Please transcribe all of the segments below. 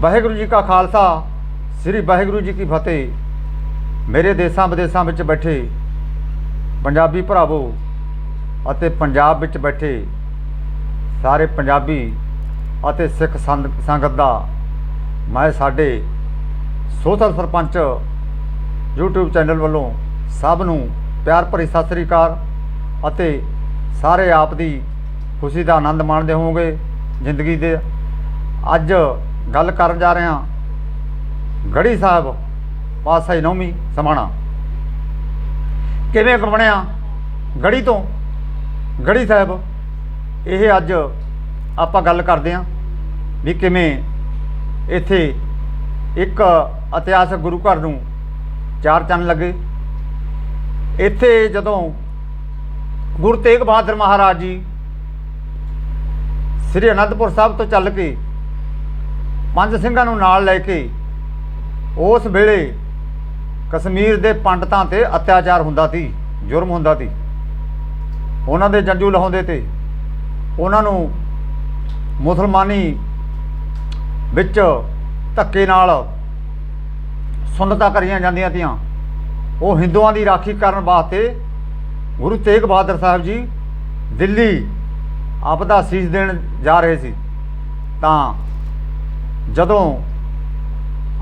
ਵਾਹਿਗੁਰੂ ਜੀ ਕਾ ਖਾਲਸਾ, ਸ੍ਰੀ ਵਾਹਿਗੁਰੂ ਜੀ ਕੀ ਫਤਿਹ। ਮੇਰੇ ਦੇਸਾਂ ਵਿਦੇਸਾਂ ਵਿੱਚ ਬੈਠੇ ਪੰਜਾਬੀ ਭਰਾਵੋ ਅਤੇ ਪੰਜਾਬ ਵਿੱਚ ਬੈਠੇ ਸਾਰੇ ਪੰਜਾਬੀ ਅਤੇ ਸਿੱਖ ਸੰਗਤ ਦਾ ਮੈਂ ਸਾਡੇ ਸੋਥਲ ਸਰਪੰਚ YouTube ਚੈਨਲ ਵੱਲੋਂ ਸਭ ਨੂੰ ਪਿਆਰ ਭਰੀ ਸਤਿ ਸ੍ਰੀ ਅਕਾਲ ਅਤੇ ਸਾਰੇ ਆਪ ਦੀ ਖੁਸ਼ੀ ਦਾ ਆਨੰਦ ਮਾਣਦੇ ਹੋਵੋਗੇ ਜ਼ਿੰਦਗੀ ਦੇ। ਅੱਜ ਗੱਲ ਕਰਨ ਜਾ ਰਹੇ ਹਾਂ। ਗੜੀ ਸਾਹਿਬ, ਪਾਤਸ਼ਾਹੀ ਨੌਵੀਂ ਸਮਾਣਾ। ਕਿਵੇਂ ਬਣਿਆ ਗੜੀ ਤੋਂ। ਗੜੀ ਸਾਹਿਬ, ਇਹ ਅੱਜ ਆਪਾਂ ਗੱਲ ਕਰਦੇ ਹਾਂ ਵੀ ਕਿਵੇਂ ਇੱਥੇ ਇੱਕ ਇਤਿਹਾਸਕ ਗੁਰੂ ਘਰ ਨੂੰ ਚਾਰ ਚੰਨ ਲੱਗੇ। ਇੱਥੇ ਜਦੋਂ ਗੁਰੂ ਤੇਗ ਬਹਾਦਰ ਮਹਾਰਾਜ ਜੀ ਸ੍ਰੀ ਅਨੰਦਪੁਰ ਸਾਹਿਬ ਤੋਂ ਚੱਲ ਕੇ ਪੰਜ ਸਿੰਘਾਂ ਨੂੰ ਨਾਲ ਲੈ ਕੇ ਉਸ ਵੇਲੇ ਕਸ਼ਮੀਰ ਦੇ ਪੰਡਤਾਂ ਤੇ ਅਤਿਆਚਾਰ ਹੁੰਦਾ ਸੀ, ਜੁਰਮ ਹੁੰਦਾ ਸੀ। ਉਹਨਾਂ ਦੇ ਜੰਜੂ ਲਹਾਉਂਦੇ ਤੇ ਉਹਨਾਂ ਨੂੰ ਮੁਸਲਮਾਨੀ ਵਿੱਚ ਧੱਕੇ ਨਾਲ ਸੁੰਨਤਾਂ ਕਰੀਆਂ ਜਾਂਦੀਆਂ ਤੀਆਂ। ਉਹ ਹਿੰਦੂਆਂ ਦੀ ਰਾਖੀ ਕਰਨ ਵਾਸਤੇ ਗੁਰੂ ਤੇਗ ਬਹਾਦਰ ਸਾਹਿਬ ਜੀ ਦਿੱਲੀ ਆਪਦਾ ਸੀਸ ਦੇਣ ਜਾ ਰਹੇ ਸੀ। ਤਾਂ ਜਦੋਂ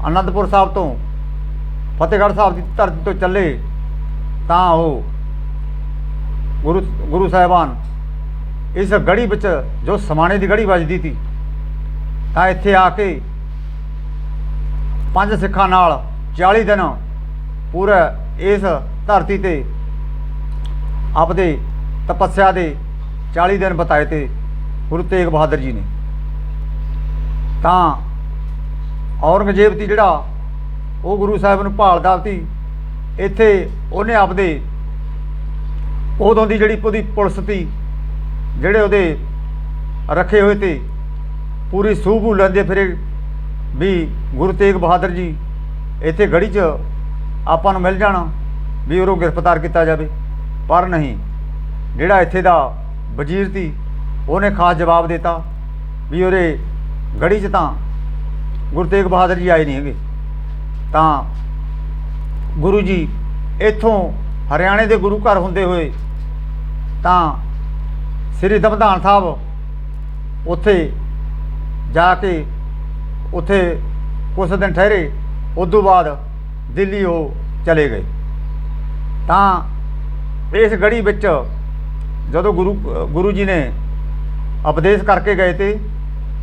ਅਨੰਦਪੁਰ ਸਾਹਿਬ ਤੋਂ ਫਤਿਹਗੜ੍ਹ ਸਾਹਿਬ ਦੀ ਧਰਤੀ ਤੋਂ ਚੱਲੇ, ਤਾਂ ਉਹ ਗੁਰੂ ਗੁਰੂ ਸਾਹਿਬਾਨ ਇਸ ਗੜੀ ਵਿੱਚ, ਜੋ ਸਮਾਣੇ ਦੀ ਗੜੀ ਵੱਜਦੀ ਸੀ, ਤਾਂ ਇੱਥੇ ਆ ਕੇ ਪੰਜ ਸਿੱਖਾਂ ਨਾਲ 40 ਦਿਨ ਪੂਰਾ ਇਸ ਧਰਤੀ ਤੇ ਆਪਦੇ ਤਪੱਸਿਆ ਦੇ 40 ਦਿਨ ਬਤਾਏ ਤੇ ਗੁਰੂ ਤੇਗ ਬਹਾਦਰ ਜੀ ਨੇ। ਤਾਂ ਔਰੰਗਜ਼ੇਬ ਸੀ ਜਿਹੜਾ ਉਹ ਗੁਰੂ ਸਾਹਿਬ ਨੂੰ ਭਾਲਦਾ ਸੀ ਇੱਥੇ ਉਹਨੇ ਆਪਦੇ ਉਦੋਂ ਦੀ ਜਿਹੜੀ ਉਹਦੀ ਪੁਲਿਸ ਸੀ, ਜਿਹੜੇ ਉਹਦੇ ਰੱਖੇ ਹੋਏ ਤੇ ਪੂਰੀ ਸੂਬੂ ਲੈਂਦੇ ਫਿਰੇ ਵੀ ਗੁਰੂ ਤੇਗ ਬਹਾਦਰ ਜੀ, ਇੱਥੇ ਗੜੀ 'ਚ ਆਪਾਂ ਨੂੰ ਮਿਲ ਜਾਣਾ ਵੀ ਉਹਨੂੰ ਗ੍ਰਿਫਤਾਰ ਕੀਤਾ ਜਾਵੇ। ਪਰ ਨਹੀਂ, ਜਿਹੜਾ ਇੱਥੇ ਦਾ ਵਜ਼ੀਰ ਸੀ, ਉਹਨੇ ਖਾਸ ਜਵਾਬ ਦਿੱਤਾ ਵੀ ਉਹਦੇ ਗੜੀ 'ਚ ਤਾਂ ਗੁਰੂ ਤੇਗ ਬਹਾਦਰ ਜੀ ਆਏ ਨਹੀਂ ਹੈਗੇ। ਤਾਂ ਗੁਰੂ ਜੀ ਇੱਥੋਂ ਹਰਿਆਣੇ ਦੇ ਗੁਰੂ ਘਰ ਹੁੰਦੇ ਹੋਏ ਤਾਂ ਸ੍ਰੀ ਦਮਦਾਨ ਸਾਹਿਬ ਉੱਥੇ ਜਾ ਕੇ ਉੱਥੇ ਕੁਝ ਦਿਨ ਠਹਿਰੇ, ਉਸ ਤੋਂ ਬਾਅਦ ਦਿੱਲੀ ਉਹ ਚਲੇ ਗਏ। ਤਾਂ ਇਸ ਗੜੀ ਵਿੱਚ ਜਦੋਂ ਗੁਰੂ ਗੁਰੂ ਜੀ ਨੇ ਉਪਦੇਸ਼ ਕਰਕੇ ਗਏ ਤੇ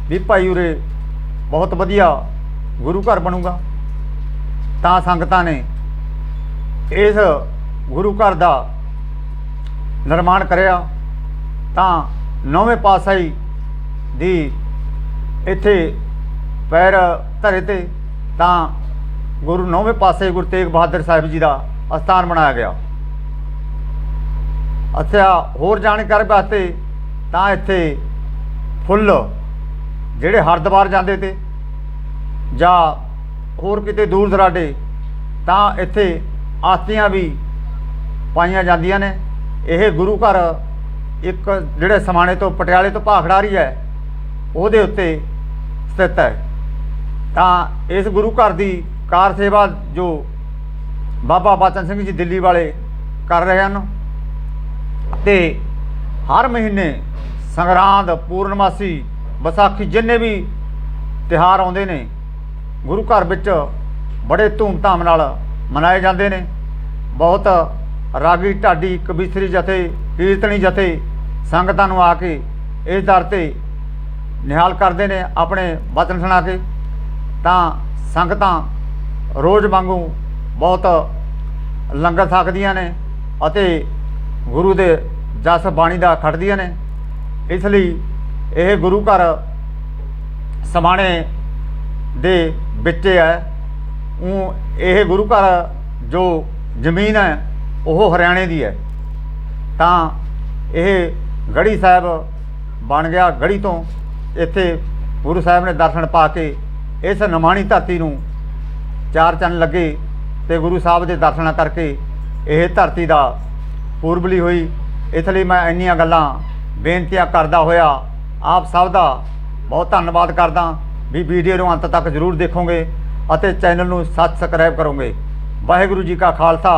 ਵੀ ਭਾਈ ਉਰੇ ਬਹੁਤ ਵਧੀਆ ਗੁਰੂ ਘਰ ਬਣੂਗਾ। ਤਾਂ ਸੰਗਤਾਂ ਨੇ ਇਸ ਗੁਰੂ ਘਰ ਦਾ ਨਿਰਮਾਣ ਕਰਿਆ। ਤਾਂ ਨੌਵੇਂ ਪਾਤਸ਼ਾਹੀ ਦੀ ਇੱਥੇ ਪੈਰ ਧਰੇ ਤੇ ਤਾਂ ਗੁਰੂ ਨੌਵੇਂ ਪਾਤਸ਼ਾਹੀ ਗੁਰੂ ਤੇਗ ਬਹਾਦਰ ਸਾਹਿਬ ਜੀ ਦਾ ਅਸਥਾਨ ਬਣਾਇਆ ਗਿਆ। ਅੱਛਾ ਹੋਰ ਜਾਣਕਾਰੀ ਵਾਸਤੇ ਤਾਂ ਇੱਥੇ ਫੁੱਲ ਜਿਹੜੇ ਹਰਿਦੁਆਰ ਜਾਂਦੇ ਤੇ ਜਾਂ ਹੋਰ ਕਿਤੇ ਦੂਰ ਦਰਾਡੇ, ਤਾਂ ਇੱਥੇ ਆਸਤੀਆਂ ਵੀ ਪਾਈਆਂ ਜਾਂਦੀਆਂ ਨੇ। ਇਹ ਗੁਰੂ ਘਰ ਇੱਕ ਜਿਹੜੇ ਸਮਾਣੇ ਤੋਂ ਪਟਿਆਲੇ ਤੋਂ ਭਾਖੜਾਰੀ ਹੈ, ਉਹਦੇ ਉੱਤੇ ਸਥਿਤ ਹੈ। ਤਾਂ ਇਸ ਗੁਰੂ ਘਰ ਦੀ ਕਾਰ ਸੇਵਾ ਜੋ ਬਾਬਾ ਬਚਨ ਸਿੰਘ ਜੀ ਦਿੱਲੀ ਵਾਲੇ ਕਰ ਰਹੇ ਹਨ, ਤੇ ਹਰ ਮਹੀਨੇ ਸੰਗਰਾਂਦ, ਪੂਰਨਮਾਸੀ, ਵਿਸਾਖੀ ਜਿੰਨੇ ਵੀ ਤਿਹਾਰ ਆਉਂਦੇ ਨੇ ਗੁਰੂ ਘਰ ਵਿੱਚ ਬੜੇ ਧੂਮਧਾਮ ਨਾਲ ਮਨਾਏ ਜਾਂਦੇ ਨੇ। ਬਹੁਤ ਰਾਗੀ ਢਾਡੀ, ਕਬੀਸਰੀ ਜਥੇ, ਕੀਰਤਨੀ ਜਥੇ ਸੰਗਤਾਂ ਨੂੰ ਆ ਕੇ ਇਸ ਦਰ ਤੇ ਨਿਹਾਲ ਕਰਦੇ ਨੇ ਆਪਣੇ ਵਚਨ ਸੁਣਾ ਕੇ। ਤਾਂ ਸੰਗਤਾਂ ਰੋਜ਼ ਵਾਂਗੂ ਬਹੁਤ ਲੰਗਰ ਛਕਦੀਆਂ ਨੇ ਅਤੇ ਗੁਰੂ ਦੇ ਜਸ ਬਾਣੀ ਦਾ ਖੜਦੀਆਂ ਨੇ। ਇਸ ਲਈ ਇਹ ਗੁਰੂ ਘਰ ਸਮਾਣੇ ਦੇ ਵਿੱਚ ਹੈ। ਉਹ ਇਹ ਗੁਰੂ ਘਰ ਜੋ ਜ਼ਮੀਨ ਹੈ, ਉਹ ਹਰਿਆਣੇ ਦੀ ਹੈ। ਤਾਂ ਇਹ ਗੜੀ ਸਾਹਿਬ ਬਣ ਗਿਆ ਗੜੀ ਤੋਂ। ਇੱਥੇ ਗੁਰੂ ਸਾਹਿਬ ਨੇ ਦਰਸ਼ਨ ਪਾ ਕੇ ਇਸ ਨਮਾਣੀ ਧਰਤੀ ਨੂੰ ਚਾਰ ਚੰਨ ਲੱਗੇ ਤੇ ਗੁਰੂ ਸਾਹਿਬ ਦੇ ਦਰਸ਼ਨਾਂ ਕਰਕੇ ਇਹ ਧਰਤੀ ਦਾ ਪੂਰਬਲੀ ਹੋਈ। ਇਸ ਲਈ ਮੈਂ ਇੰਨੀਆਂ ਗੱਲਾਂ ਬੇਨਤੀਆਂ ਕਰਦਾ ਹੋਇਆ। ਆਪ ਸਭ ਦਾ ਬਹੁਤ ਧੰਨਵਾਦ ਕਰਦਾ। ਵੀ ਵੀਡੀਓ ਨੂੰ ਅੰਤ ਤੱਕ ਜ਼ਰੂਰ ਦੇਖੋਗੇ ਅਤੇ ਚੈਨਲ ਨੂੰ ਸਬਸਕ੍ਰਾਈਬ ਕਰੋਗੇ। ਵਾਹਿਗੁਰੂ ਜੀ ਕਾ ਖਾਲਸਾ।